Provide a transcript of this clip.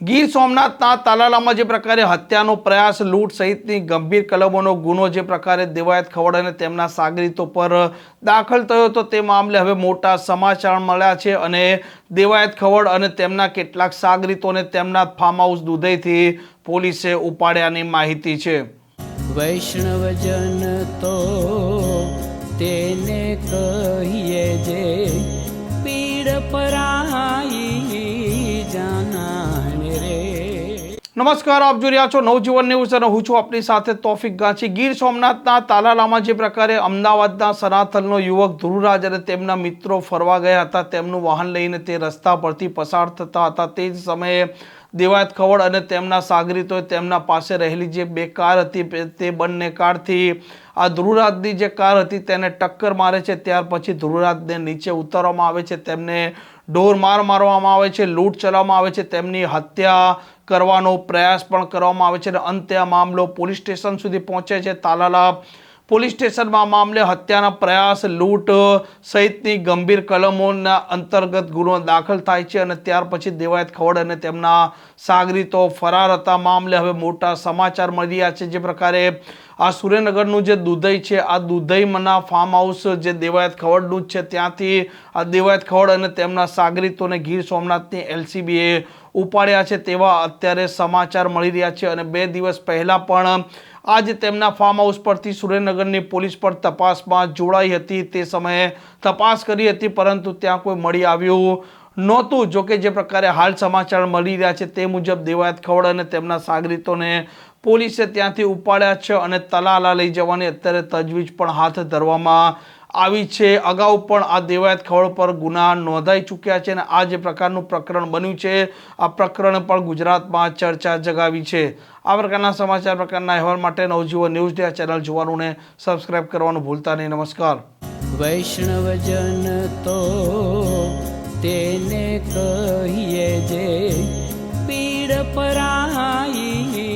ગીર સોમનાથના તાલાલામાં જે પ્રકારે હત્યાનો પ્રયાસ, લૂંટ સહિતની ગંભીર કલમોનો ગુનો જે પ્રકારે દેવાયત ખવડ અને તેમના સાગરીતો પર દાખલ થયો હતો, તે મામલે હવે મોટા સમાચાર મળ્યા છે અને દેવાયત ખવડ અને તેમના કેટલાક સાગરીતોને તેમના ફાર્મ હાઉસ દુધઈથી પોલીસે ઉપાડ્યાની માહિતી છે. વૈષ્ણવજન તો તેને કહીએ જે પીડ પરાઈ નમસ્કાર, આપ જોઈ રહ્યા છો નવજીવન ન્યૂઝ અને હું છું આપની સાથે તોફિક ગાંચી. ગીર સોમનાથના તાલાલામાં જે પ્રકારે અમદાવાદના સનાતનનો યુવક ધ્રુવરાજ અને તેમના મિત્રો ફરવા ગયા હતા, તેમનું વાહન લઈને તે રસ્તા પરથી પસાર થતા હતા. તે જ સમયે દેવાયત ખવડ અને તેમના સાગરીતોએ તેમના પાસે રહેલી જે બે કાર હતી, તે બંને કારથી આ ધ્રુવરાજની જે કાર હતી તેને ટક્કર મારે છે. ત્યાર પછી ધ્રુવરાજને નીચે ઉતારવામાં આવે છે. તેમને ઢોર માર મારવામાં આવે છે, લૂંટ ચલાવવામાં આવે છે, તેમની હત્યા કરવાનો પ્રયાસ પણ કરવામાં આવે છે અને અંતે આ મામલો પોલીસ સ્ટેશન સુધી પહોંચે છે. તાલાલા પોલીસ સ્ટેશનમાં મામલે હત્યાના પ્રયાસ, લૂંટ સહિતની ગંભીર કલમોના અંતર્ગત ગુનો દાખલ થાય છે અને ત્યાર પછી દેવાયત ખવડ અને તેમના સાગરીતો ફરાર હતા. મામલે હવે મોટા સમાચાર મળી રહ્યા છે. જે પ્રકારે આ સુરેન્દ્રનગરનું જે દુધઈ છે, આ દુધઈમાંના ફાર્મ હાઉસ જે દેવાયત ખવડનું છે, ત્યાંથી આ દેવાયત ખવડ અને તેમના સાગરીતોને ગીર સોમનાથની એલસીબીએ ઉપાડ્યા છે તેવા અત્યારે સમાચાર મળી રહ્યા છે અને બે દિવસ પહેલાં પણ આજે તેમના ફાર્મ હાઉસ પરથી સુરેન્દ્રનગરની પોલીસ પર તપાસમાં જોડાઈ હતી. તે સમયે તપાસ કરી હતી પરંતુ ત્યાં કોઈ મળી આવ્યું નહોતું. જોકે જે પ્રકારે હાલ સમાચાર મળી રહ્યા છે તે મુજબ દેવાયત ખવડ અને તેમના સાગરીતોને પોલીસે ત્યાંથી ઉપાડ્યા છે અને તલાલા લઈ જવાની અત્યારે તજવીજ પણ હાથ ધરવામાં આવી છે. અગાઉ પણ આ દેવાયત ખવડ પર ગુના નોંધાઈ ચૂક્યા છે અને આ જે પ્રકારનું પ્રકરણ બન્યું છે, આ પ્રકરણ પણ ગુજરાતમાં ચર્ચા જગાવી છે. આ પ્રકારના સમાચાર, પ્રકારના અહેવાલ માટે નવજીવન ન્યૂઝ ડે ચેનલ જોવાનું ને સબસ્ક્રાઇબ કરવાનું ભૂલતા નહીં. નમસ્કાર. વૈષ્ણવજન તો કહીએ જે પીડ પરાઈ